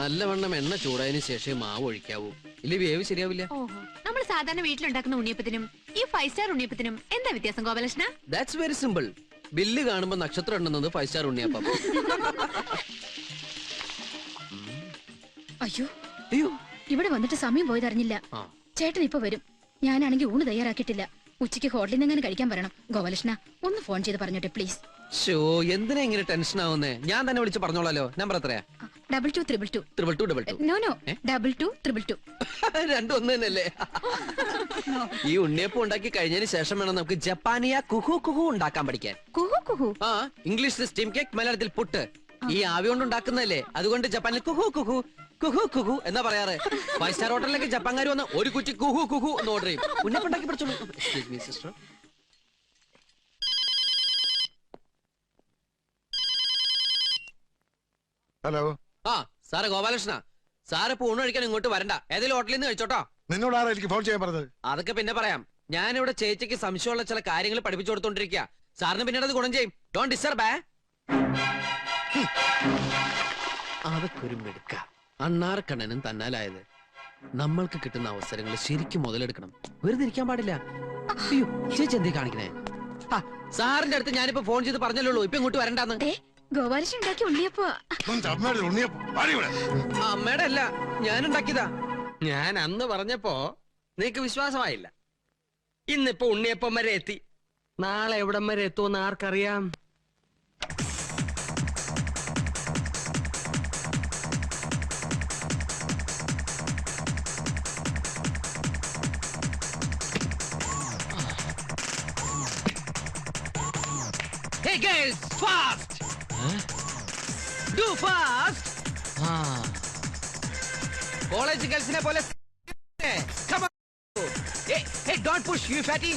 നല്ലവണ്ണം എണ്ണ ചൂടായതിനു ശേഷം മാവ് ഒഴിക്കാവൂ. ഇല്ല വേവ് ശരിയാവില്ല? ഓഹോ. നമ്മൾ സാധാരണ വീട്ടിലുണ്ടാക്കുന്ന ഉണ്ണിയപ്പത്തിനും ഈ ഫൈവ് സ്റ്റാർ ഉണ്ണിയപ്പത്തിനും എന്താ വ്യത്യാസം Gopalakrishna? That's very simple bill കാണുമ്പോ നക്ഷത്രം ഉണ്ടെന്നത് ഫൈവ് സ്റ്റാർ ഉണ്ണിയപ്പം. അയ്യോ. അയ്യോ. ഇവിടെ വന്നിട്ട് സമയം പോയതറിഞ്ഞില്ല ആ. ചേട്ടൻ ഇപ്പൊ വരും. ഞാനാണെങ്കിൽ ഊണ് തയ്യാറാക്കിയിട്ടില്ല. ഉച്ചയ്ക്ക് ഹോട്ടലിൽ നിന്ന് എങ്ങനെ കഴിക്കാൻ വരണം ഗോപാലകൃഷ്ണ ഒന്ന് ഫോൺ ചെയ്ത് പറഞ്ഞോട്ടെ പ്ലീസ് ഷോ എന്തിനാ ഇങ്ങനെ ടെൻഷൻ ആവുന്നേ? ഞാൻ തന്നെ വിളിച്ച് പറഞ്ഞോളാലോ. നമ്പർ എത്രയാ? Double two triple two triple two double two no no double two triple two രണ്ടും ഒന്ന് തന്നെയല്ലേ ഈ ഉണ്ണിയപ്പം ഉണ്ടാക്കി കഴിഞ്ഞതിന് ശേഷം വേണം നമുക്ക് ജപ്പാനിയ കുഹു കുഹു ഉണ്ടാക്കാൻ പഠിക്കാൻ. കുഹു കുഹു? ആ ഇംഗ്ലീഷിൽ സ്റ്റീം കേക്ക് മലയാളത്തിൽ പുട്ട്. ഈ ആവി കൊണ്ട് ഉണ്ടാക്കുന്നതല്ലേ? അതുകൊണ്ട് ജപ്പാനിൽ കുഹു കുഹു കുഹു കുഹു എന്നാ പറയാറ്? ഫൈവ് സ്റ്റാർ ഹോട്ടലിലേക്ക് ജപ്പാൻകാർ വന്ന് ഒരു കുറ്റി കുഹു കുഹു എന്ന് ഓർഡർ ചെയ്യും. ഉണ്ണിയപ്പം ഉണ്ടാക്കി പഠിച്ചോളൂ Excuse me, sister. ഹലോ ആ സാറ് ഗോപാലകൃഷ്ണ. സാറ് ഇപ്പൊ ഊണ് കഴിക്കാൻ ഇങ്ങോട്ട് വരണ്ട. ഏതെങ്കിലും ഹോട്ടലിൽ നിന്ന് കഴിച്ചോട്ടോ? നിന്നോട് ആരാ എനിക്ക് ഫോൺ ചെയ്യാൻ പറഞ്ഞത്? അതൊക്കെ പിന്നെ പറയാം. ഞാനിവിടെ ചേച്ചിക്ക് സംശയമുള്ള ചില കാര്യങ്ങൾ പഠിപ്പിച്ചു കൊടുത്തോണ്ടിരിക്കുക സാറിന് പിന്നീട് അത് ഗുണം ചെയ്യും. ഡോൺ ഡിസ്റ്റർബ് അതൊക്കെ ഒരു മിടുക്ക. അണ്ണാർക്കണ്ണനും തന്നാലായത്. നമ്മൾക്ക് കിട്ടുന്ന അവസരങ്ങൾ ശരിക്കും മുതലെടുക്കണം. വെറുതെ ഇരിക്കാൻ പാടില്ല. അയ്യോ ചേച്ചി എന്തേ കാണിക്കണേ? ആ, സാറിന്റെ അടുത്ത് ഞാനിപ്പോ ഫോൺ ചെയ്ത് പറഞ്ഞല്ലോ ഇപ്പൊ ഇങ്ങോട്ട് വരണ്ടാന്ന്. ഉണ്ടാക്കി അമ്മയുടെ ഉണ്ണിയപ്പം. അല്ല ഞാൻ ഉണ്ടാക്കിയതാ ഞാൻ അന്ന് പറഞ്ഞപ്പോ നിനക്ക് വിശ്വാസമായില്ല. ഇന്നിപ്പോ ഉണ്ണിയപ്പം വരെ എത്തി. നാളെ എവിടം വരെ എത്തുമെന്ന് ആർക്കറിയാം? Hey guys, fast! കോളേജ് ഗേൾസിനെ പോലെ Come on. Hey, hey, don't push, you fatty.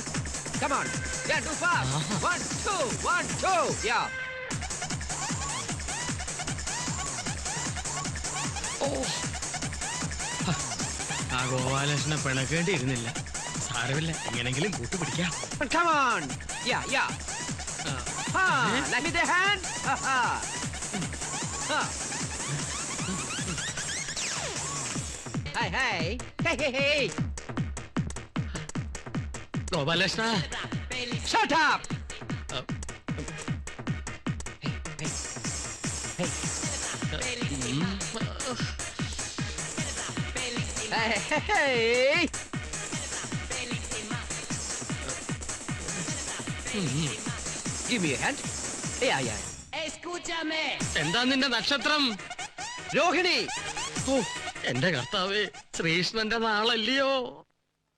Come on. Yeah, do fast. One, two, one, two. Yeah. ആ ഗോപാലകൃഷ്ണ പിണക്കേണ്ടിയിരുന്നില്ല സാരമില്ല എങ്ങനെങ്കിലും കൂട്ടുപിടിക്കാം Come on. Yeah, yeah. Let me the hand. Hi, hi. Hey, hey, hey. Gopalakrishna Shut up. Hey, hey, hey. Give me a hand. Yeah, yeah. എന്താ നിന്റെ നക്ഷത്രം രോഹിണി ഓ എന്റെ കർത്താവേ ശ്രീകൃഷ്ണന്റെ നാളല്ലയോ